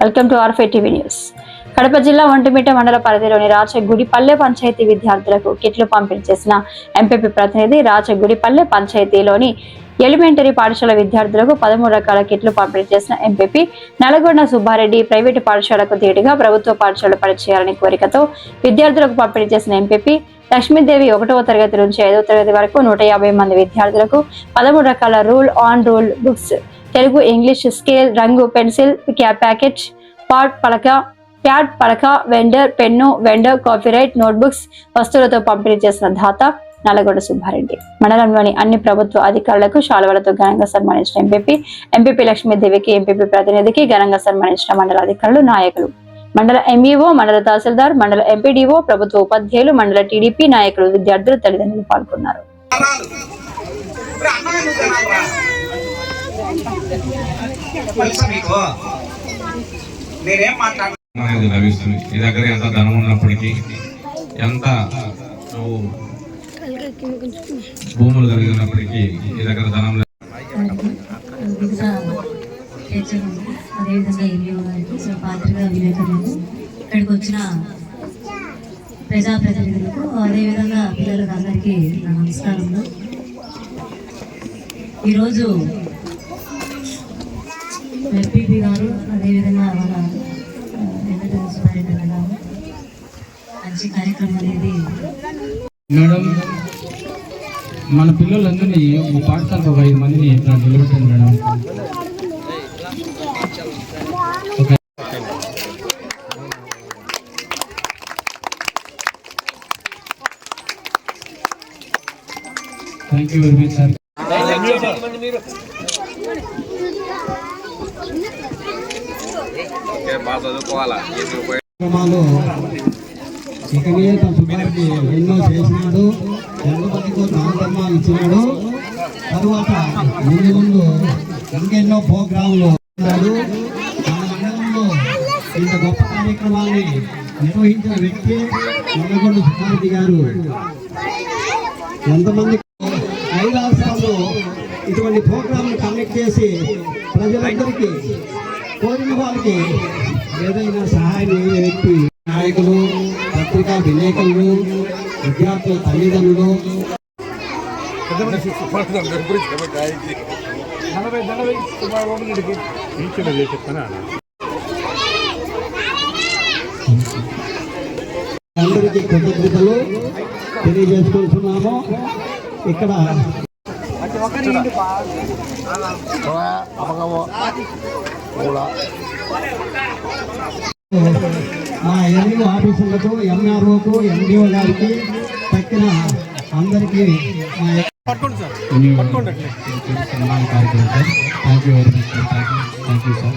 Welcome to ఆర్ఫే TV news. Kadapa జిల్లా ఒంటిమిట మండల పరిధిలోని రాచగుడిపల్లె పంచాయతీ విద్యార్థులకు కిట్లు పంపిణీ చేసిన ఎంపీపీ ప్రతినిధి రాచగుడిపల్లె పంచాయతీలోని ఎలిమెంటరీ పాఠశాల విద్యార్థులకు పదమూడు రకాల కిట్లు పంపిణీ చేసిన ఎంపీపీ నల్గొండ సుబ్బారెడ్డి ప్రైవేటు పాఠశాలకు ధీటుగా ప్రభుత్వ పాఠశాల పనిచేయాలని కోరికతో విద్యార్థులకు పంపిణీ చేసిన ఎంపీపీ లక్ష్మీదేవి ఒకటవ తరగతి నుంచి ఐదవ తరగతి వరకు నూట యాభై మంది విద్యార్థులకు పదమూడు రకాల rule on rule books Telugu English scale రంగు పెన్సిల్ క్యాప్ ప్యాకెట్ పాట్ పలక ప్యాడ్ పలక vendor pen vendor copyright notebooks వస్తువులతో పంపిణీ చేసిన దాత నల్లగొండ సుబ్బారెడ్డి. మండలంలోని అన్ని ప్రభుత్వ అధికారులకు శాలువలతో ఘనంగా సన్మానించిన ఎంపీపీ ఎంపీపీ లక్ష్మీదేవికి ఎంపీపీ ప్రతినిధికి ఘనంగా సన్మానించిన మండల అధికారులు నాయకులు. మండల ఎంఈఓ మండల తహసీల్దార్ మండల ఎంపీడీఓ ప్రభుత్వ ఉపాధ్యాయులు మండల టీడీపీ నాయకులు విద్యార్థులు తల్లిదండ్రులు పాల్గొన్నారు. తెలుసా మీకు నేనేం లభిస్తుంది. నీ దగ్గర ఎంత ధనం ఉన్నప్పటికీ ఎంత నువ్వు భూములు కలిగి ఉన్నప్పటికీ నీ దగ్గర ధనం అదేవిధంగా ఎంఈఓ గారికి సో విలేకరులకు ఇక్కడికి వచ్చిన ప్రజాప్రతినిధులకు అదేవిధంగా పిల్లలకు అందరికీ నా నమస్కారములు ఈరోజు ఎంపీపీ గారు అదేవిధంగా మన వెంకటేశ్వర సుబ్బారెడ్డి గారు మంచి కార్యక్రమం అనేది మేడం మన పిల్లలందరినీ ఈ పాఠశాలకు ఒక ఐదు మందిని ఇట్లా నిలబెట్టండి మేడం. ఒక thank you very much sir కార్యక్రమాలు ఇకనే తన సుబ్బారెడ్డి ఎన్నో చేసినాడు ఎంతమందికి నాలుగమ్మ ఇచ్చినాడు. తరువాత ముందు ముందు ఇంకెన్నో ప్రోగ్రాంలు ఉన్నాడు మన మండలంలో ఇంత గొప్ప కార్యక్రమాన్ని నిర్వహించిన వ్యక్తి నల్లగొండ సుబ్బారెడ్డి గారు. ఎంతమంది ఐదు రాష్ట్రాల్లో ఇటువంటి ప్రోగ్రాంలు కండక్ట్ చేసి ప్రజలందరికీ కోరిన వాళ్ళకి ఏదైనా సహాయం చేసే వ్యక్తి నాయకులు పత్రికా విలేకరులు విద్యార్థుల తల్లిదండ్రులు. అందరికీ కృతజ్ఞతలు తెలియజేసుకుంటున్నాము. ఇక్కడ మా ఎంఈఓ ఆఫీసర్లకు ఎంఆర్ఓకు ఎండిఓ గారికి తక్కిన అందరికీ మా సన్మాన కార్యక్రమం sir. Thank you very much sir thank you sir